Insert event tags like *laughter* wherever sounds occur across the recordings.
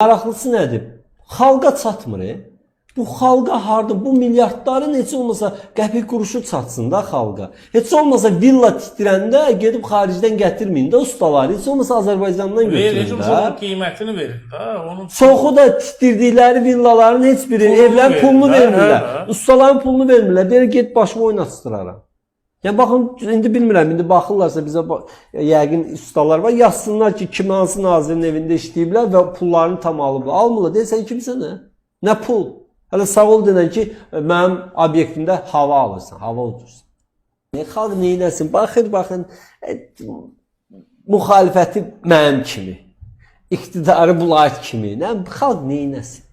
Maraqlısı nədir? Xalqa çatmır. E? Bu xalqa hardan bu milyardları necə olmasa qəpik quruşu çatsın da xalqa. Heç olmasa villa tikdirəndə gedib xaricdən gətirməyin də ustaları. Heç olmasa Azərbaycandan götürün onun də. qiymətini verir də. Onun Çoxu da tikdirdikləri villaların heç biri Pulunu evlərin pulunu vermirlər. hə, hə. Ustaların pulunu vermirlər. Deyir get başımı oynatdıraram. Ya baxın indi bilmirəm indi baxırlarsa bizə yəqin ustalar var yazsınlar ki kim hansı nazirin evində işləyiblər və pullarını tam alıblar. Almırlar. Deyirsən kimsə nə? Nə pul? Hələ sağ ol denən ki mənim obyektimdə hava alırsan, hava udursan. Ne xalq neynəsin? Baxır, baxın e, müxalifəti mənim kimi, iqtidarı bulayt kimi. Nə xalq neynəsin?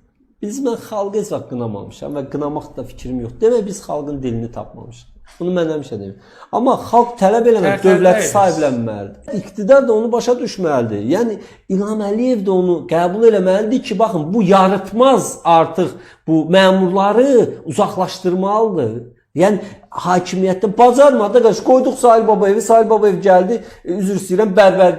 Biz mən xalqı heç vaxt qınamamışam və qınamaq da fikrim yox. Demək biz xalqın dilini tapmamışıq. Bunu mən həmişə deyirəm. Amma xalq tələb eləmək, dövlət sahiblənməlidir. İqtidar da onu başa düşməlidir. Yəni İlham Əliyev də onu qəbul eləməlidir ki, baxın bu yaratmaz artıq bu məmurları uzaqlaşdırmalıdır. Yəni hakimiyyətdə bacarmadı, qaç qoyduq Sahil Babayevi, Sahil Babayev gəldi, e, üzr istəyirəm, bərbər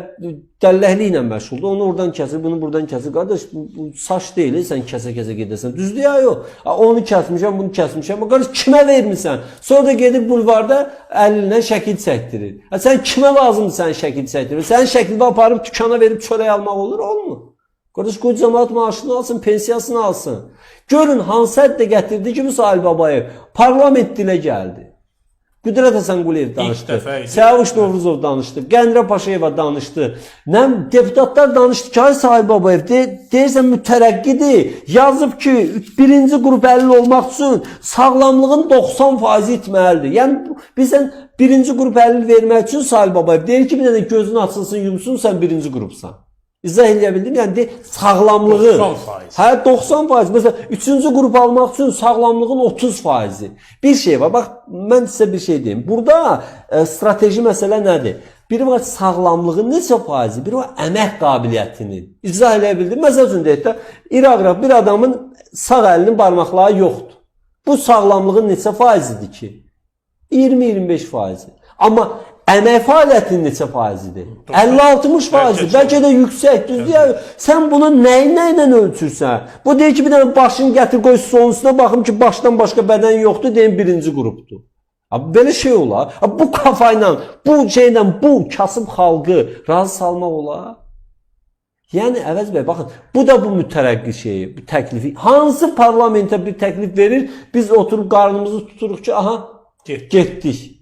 dəlləhliklə məşğuldur. Onu oradan kəsir, bunu buradan kəsir. Qardaş bu, bu saç deyil, e, sən kəsə-kəsə gedəsən. Düzdür ya yox? Onu kəsmişəm, bunu kəsmişəm. Qardaş kimə vermisən? Sonra da gedib bulvarda əlinlə şəkil çəkdirir. Ha, sən kimə lazımdır sən şəkil çəkdirir? Sən şəkili aparıb dükana verib çörək almaq olur, olmur? Qardaş qoy cəmaət maaşını alsın, pensiyasını alsın. Görün hansı həddə gətirdi ki bu Sahil Babayev parlament dilə gəldi. Qüdrət Həsən Quliyev danışdı. Səvuş Novruzov danışdı. Qəndrə Paşayeva danışdı. Nə deputatlar danışdı ki, ay Sahil Babayev de, deyirsən mütərəqqidir. Yazıb ki, birinci qrup əlil olmaq üçün sağlamlığın 90% itməlidir. Yəni bizdən birinci qrup əlil vermək üçün Sahil Babayev deyir ki, bir dənə gözün açılsın, yumsun, sən birinci qrupsan. İzah eləyə bildim? Yəni de, sağlamlığı 90%. Hə 90%. Məsələn, 3-cü qrup almaq üçün sağlamlığın 30%. Bir şey var. Bax, mən sizə bir şey deyim. Burada e, strateji məsələ nədir? Biri var sağlamlığın neçə faizi, biri var əmək qabiliyyətinin. İzah eləyə bildim. Məsəl üçün deyək də, İraqra bir adamın sağ əlinin barmaqları yoxdur. Bu sağlamlığın neçə faizidir ki? 20-25 faizi. Amma əmək fəaliyyətinin neçə faizidir? 50-60 faizidir. Bəlkə də yüksək. Düzdür ya? Sən bunu nəyi nə ilə ölçürsən? Bu deyir ki, bir dənə başını gətir qoy üstünə baxım ki, başdan başqa bədən yoxdur, deyim birinci qrupdur. Abi belə şey olar. Abi bu kafa ilə, bu şeylə, bu kasıb xalqı razı salmaq olar. Yəni əvəz bəy baxın, bu da bu mütərəqqi şeyi, bu təklifi. Hansı parlamentə bir təklif verir, biz oturub qarnımızı tuturuq ki, aha, Getdi. getdik.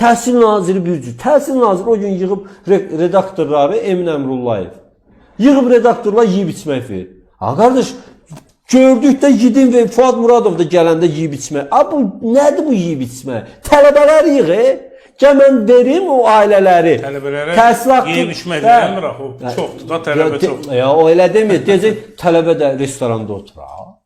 Təhsil naziri bir cür. Təhsil naziri o gün yığıb re- redaktorları Emin Əmrullayev. Yığıb redaktorlar yeyib içmək verir. Ha qardaş, gördük də Yidin və Fuad Muradov da gələndə yeyib içmək. A bu nədir bu yeyib içmək? Tələbələr yığ. e. Gəl mən verim o ailələri. Tələbələrə Təhsil haqqı- yeyib içmək vermir axı. Çoxdur da tələbə çoxdur. Ya o elə demir. Deyəcək tələbə də restoranda oturar.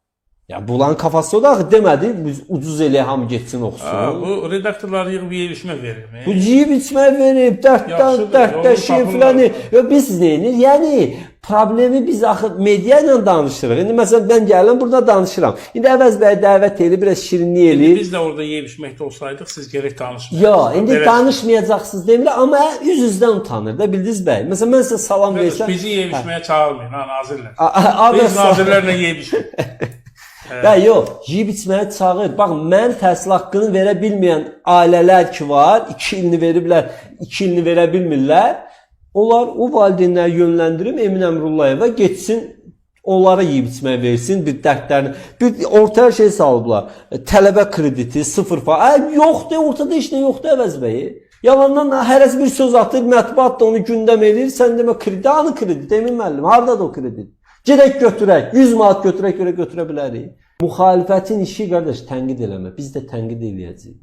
Ya bulan kafası da axı demədi biz ucuz elə hamı getsin oxusun. Ha, bu redaktorlar yığıb yeyib içmək verirmi? Bu yeyib içmək verib, dərddən, dərdləşir filan. Və biz neyinir? Yəni problemi biz axı media ilə danışırıq. İndi məsələn mən gəlirəm burada danışıram. İndi əvəz bəy dəvət eləyir, biraz şirinlik eləyir. Biz də orada yeyib içməkdə olsaydıq, siz gərək danışmayaydınız. Ya, indi Belə- danışmayacaqsınız demirəm, amma üz-üzdən utanır da bildiniz bəy. Məsələn mən sizə salam versəm, Bizi yeyib içməyə çağırmayın ha nazirlər. Biz nazirlərlə yeyib *laughs* içmək. Ya yox, yeyib içməyə çağır. Bax, mən təhsil haqqını verə bilməyən ailələr ki var, 2 ilini veriblər, 2 ilini verə bilmirlər. Onlar o valideynləri yönləndirim Emin Əmrullayeva getsin onlara yeyib içmək versin bir dərdlərini. Bir ortaya şey salıblar. e, Tələbə krediti 0 faiz. Ə, yoxdur, ortada heç nə yoxdur əvəz bəyi. Yalandan hərəsi bir söz atır, mətbuat da onu gündəm eləyir. Sən demə kredit, hanı kredit? Emin müəllim, hardadır o kredit? Gedək götürək, 100 manat götürək görə götürə bilərik. Müxalifətin işi qardaş tənqid eləmə. Biz də tənqid eləyəcəyik.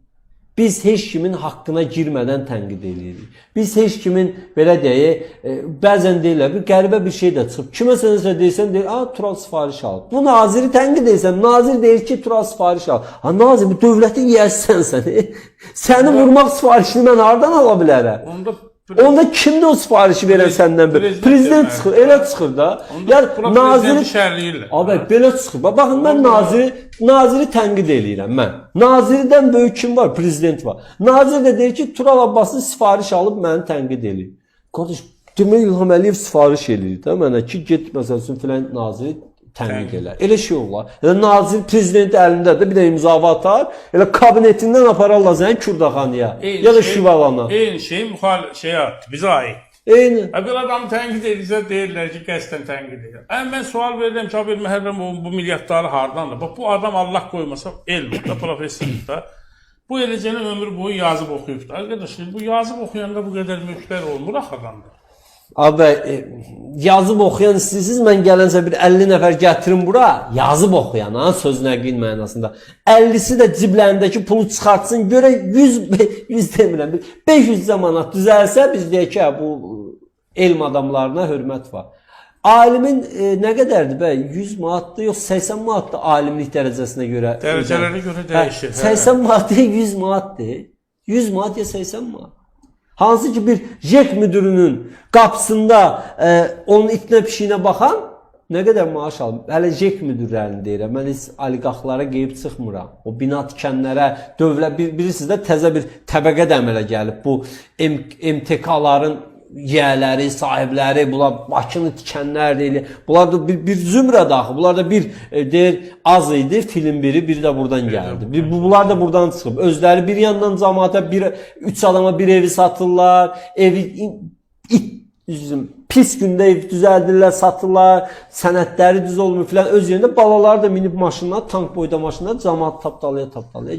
Biz heç kimin haqqına girmədən tənqid eləyirik. Biz heç kimin belə deyək, e, bəzən deyirlər, bir qəribə bir şey də çıxıb. Kiməsə nəsə deyirsən, deyir, "A, Tural sifariş alıb." Bu naziri tənqid edirsən, nazir deyir ki, Tural sifariş al. Ha, nazir bu dövlətin yiyəsisən sən. *laughs* Səni vurmaq sifarişini mən hardan ala bilərəm? Onda Onda kimdir o sifarişi verən səndən bir? Prezident çıxır, elə çıxır da. Yəni naziri şərləyirlər. Abi belə çıxır. Bax, Baxın mən naziri naziri tənqid eləyirəm mən. Nazirdən böyük kim var? Prezident var. Nazir də deyir ki, Tural Abbaslı sifariş alıb məni tənqid eləyir. Qardaş, Demək İlham Əliyev sifariş eləyir də mənə ki, get məsəl üçün filan naziri Tənqid. elə. Şey olar. Elə nazir prezident əlində də bir də imza atar, elə kabinetindən apararlar səni Kürdaxanaya Eyni ya da şey- Şivalana. Eyni şey müxal şey yaptı, bize ait. Eyni. Bir adam tənqid edirsə deyirlər ki, qəsdən tənqid edir. Hə, mən sual verirəm ki, Abel Məhərrəm o bu milyardları hardandır? Bax bu adam Allah qoymasa elm da, professorluq da. Bu eləcənə ömür boyu yazıb oxuyub da. Arkadaşlar bu yazıb oxuyanda bu qədər mülklər olmur axı adamda. Abi e, yazıb oxuyan istəyirsiniz, mən gələnsə bir 50 nəfər gətirim bura. Yazıb oxuyan ha söz nəqin mənasında. 50-si də ciblərindəki pulu çıxartsın, görə 100 100 *laughs* demirəm, bir 500 manat düzəlsə biz deyək ki, hə, bu e, elm adamlarına hörmət var. Alimin e, nə qədərdir bə? 100 manatdır, yox 80 manatdır alimlik dərəcəsinə görə. Dərəcələrə görə dəyişir, Hə, hə. 80 manat 100 manatdır. 100 manat ya 80 manat. Hansı ki bir JEK müdürünün qapısında e, onun itinə pişiyinə baxan nə qədər maaş alır? Hələ JEK müdürlərini deyirəm. Mən heç oliqarxlara qeyib çıxmıram. O bina tikənlərə dövlət bir, bilirsiniz də təzə bir təbəqə də əmələ gəlib. Bu MTK-ların yiyələri, sahibləri, bunlar Bakını tikənlər deyil. Bunlar da bir, bir zümrə daxı. Bunlar da bir e, deyir az idi, film biri, biri də buradan gəldi. Bir, bu- bunlar da buradan çıxıb. Özləri bir yandan cəmaata bir üç adama bir evi satırlar. Evi it pis gündə ev düzəldirlər, satırlar, sənədləri düz olmur filan. Öz yerində balaları da minib maşınla, tank boyda maşınla cəmaat tapdalaya tapdalaya